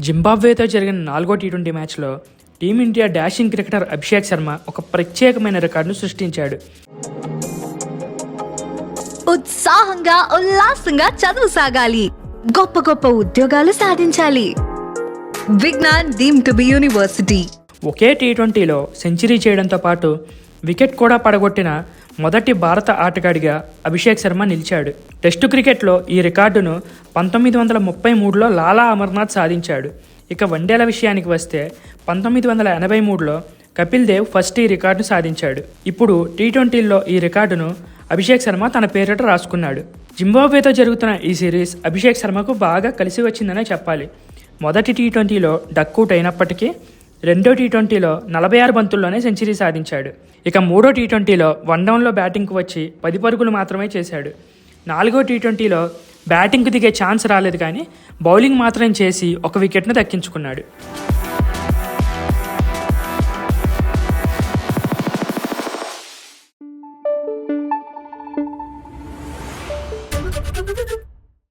జింబాబ్వేతో జరిగిన నాలుగో T twenty మ్యాచ్లో team India dashing cricketer Abhishek Sharma ఒక ప్రత్యేకమైన రికార్డును సృష్టించాడు. ఉత్సాహంగా ఉల్లాసంగా చదువు సాగాలి. గొప్ప గొప్ప ఉద్యోగాలు సాధించాలి. Vignan deem to be university. Okay T ట్వంటీలో సెంచరీ చేయడంతో పాటు వికెట్ కూడా పడగొట్టిన మొదటి భారత ఆటగాడిగా అభిషేక్ శర్మ నిలిచాడు. టెస్టు క్రికెట్లో ఈ రికార్డును పంతొమ్మిది వందల ముప్పై మూడులో లాలా అమర్నాథ్ సాధించాడు. ఇక వన్డేల విషయానికి వస్తే పంతొమ్మిది వందల ఎనభై మూడులో కపిల్ దేవ్ ఫస్ట్ ఈ రికార్డును సాధించాడు. ఇప్పుడు టీ ట్వంటీల్లో ఈ రికార్డును అభిషేక్ శర్మ తన పేరిట రాసుకున్నాడు. జింబాబ్వేతో జరుగుతున్న ఈ సిరీస్ అభిషేక్ శర్మకు బాగా కలిసి వచ్చిందనే చెప్పాలి. మొదటి టీ ట్వంటీలో డక్అవుట్ అయినప్పటికీ రెండో టీ ట్వంటీలో నలభై ఆరు బంతుల్లోనే సెంచరీ సాధించాడు. ఇక మూడో టీ ట్వంటీలో వన్ డౌన్లో బ్యాటింగ్కు వచ్చి పది పరుగులు మాత్రమే చేశాడు. నాలుగో టీ ట్వంటీలో బ్యాటింగ్కు దిగే ఛాన్స్ రాలేదు కానీ బౌలింగ్ మాత్రం చేసి ఒక వికెట్ను దక్కించుకున్నాడు.